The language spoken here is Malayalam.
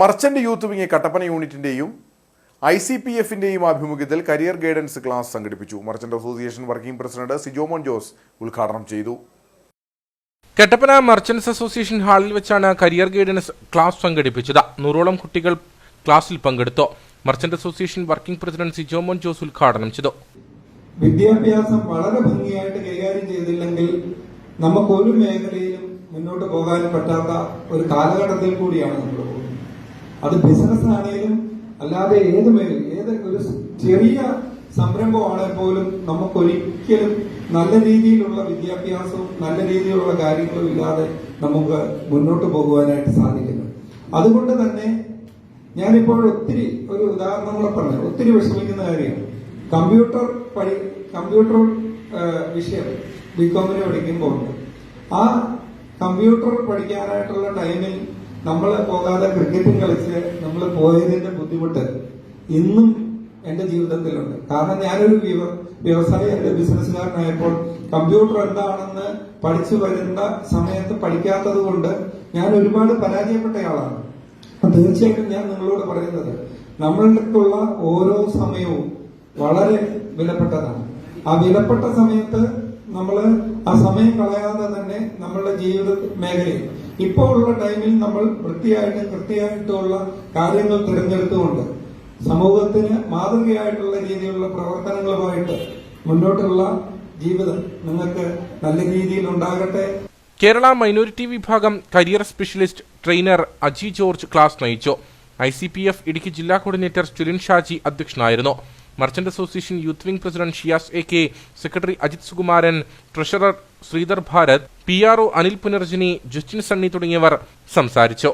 മർച്ചന്റ് യൂത്ത് വിങ് കട്ടപ്പന യൂണിറ്റിന്റെയും ഐ സി പി എഫിന്റെയും ആഭിമുഖ്യത്തിൽ കരിയർ ഗൈഡൻസ് ക്ലാസ് സംഘടിപ്പിച്ചു. Merchant association working president Sijomon Jose ഉദ്ഘാടനം ചെയ്തു. കട്ടപ്പന മർച്ചൻസ് അസോസിയേഷൻ ഹാളിൽ വെച്ചാണ് കരിയർ ഗൈഡൻസ് ക്ലാസ് സംഘടിപ്പിച്ചത്. നൂറോളം കുട്ടികൾ ക്ലാസ്സിൽ പങ്കെടുത്തു. Merchant association working president Sijomon Jose ഉദ്ഘാടനം ചെയ്തു. വിദ്യാഭ്യാസം വളരെ ഭംഗിയായിട്ട് കൈകാര്യം ചെയ്തില്ലെങ്കിൽ നമുക്ക് ഒരു മേഖലയിലും മുന്നോട്ട് പോകാൻ പറ്റാത്ത ഒരു കാലഘട്ടത്തിൽ കൂടിയാണ് നമ്മൾ പോകുന്നത്. അത് ബിസിനസ് ആണെങ്കിലും അല്ലാതെ ഏത് ഏത് ഒരു ചെറിയ സംരംഭമാണെങ്കിൽ പോലും നമുക്കൊരിക്കലും നല്ല രീതിയിലുള്ള വിദ്യാഭ്യാസവും നല്ല രീതിയിലുള്ള കാര്യങ്ങളും ഇല്ലാതെ നമുക്ക് മുന്നോട്ട് പോകുവാനായിട്ട് സാധിക്കുന്നു. അതുകൊണ്ട് തന്നെ ഞാനിപ്പോൾ ഒത്തിരി ഒരു ഉദാഹരണങ്ങൾ പറഞ്ഞു ഒത്തിരി വിഷമിക്കുന്ന കാര്യമാണ്. കമ്പ്യൂട്ടർ പഠി കമ്പ്യൂട്ടർ വിഷയം ബികോമിന് പഠിക്കുമ്പോൾ ആ കമ്പ്യൂട്ടർ പഠിക്കാനായിട്ടുള്ള ടൈമിൽ നമ്മൾ പോകാതെ ക്രിക്കറ്റും കളിച്ച് നമ്മൾ പോയതിന്റെ ബുദ്ധിമുട്ട് ഇന്നും എന്റെ ജീവിതത്തിലുണ്ട്. കാരണം ഞാനൊരു വ്യവ- വ്യവസായ ബിസിനസ്സുകാരനായപ്പോൾ കമ്പ്യൂട്ടർ എന്താണെന്ന് പഠിച്ചു വരുന്ന സമയത്ത് പഠിക്കാത്തത് കൊണ്ട് ഞാൻ ഒരുപാട് പരാജയപ്പെട്ടയാളാണ്. തീർച്ചയായിട്ടും ഞാൻ നിങ്ങളോട് പറയുന്നത് നമ്മൾക്കുള്ള ഓരോ സമയവും വളരെ വിലപ്പെട്ടതാണ്. ആ വിലപ്പെട്ട സമയത്ത് നമ്മൾ ആ സമയം കളയാതെ തന്നെ നമ്മളുടെ ജീവിത മേഖലയിൽ ഇപ്പോൾ ഉള്ള ടൈമിൽ നമ്മൾ വൃത്തിയായിട്ടും കൃത്യമായിട്ടുള്ള കാര്യങ്ങൾ തിരഞ്ഞെടുത്തുകൊണ്ട് സമൂഹത്തിന് മാതൃകയായിട്ടുള്ള രീതിയിലുള്ള പ്രവർത്തനങ്ങളുമായിട്ട് മുന്നോട്ടുള്ള ജീവിതം നിങ്ങൾക്ക് നല്ല രീതിയിൽ ഉണ്ടാകട്ടെ. കേരള മൈനോറിറ്റി വിഭാഗം career specialist trainer Aji George class നയിച്ചു. I C P F Idukki ജില്ലാ കോർഡിനേറ്റർ സ്റ്റുലിൻ ഷാജി അധ്യക്ഷനായിരുന്നു. Merchant association youth wing president Shiyas A K secretary Ajith Sukumaran treasurer Sreedhar Bharat P R O Anil Punarjani Justin Sunny തുടങ്ങിയവർ സംസാരിച്ചു.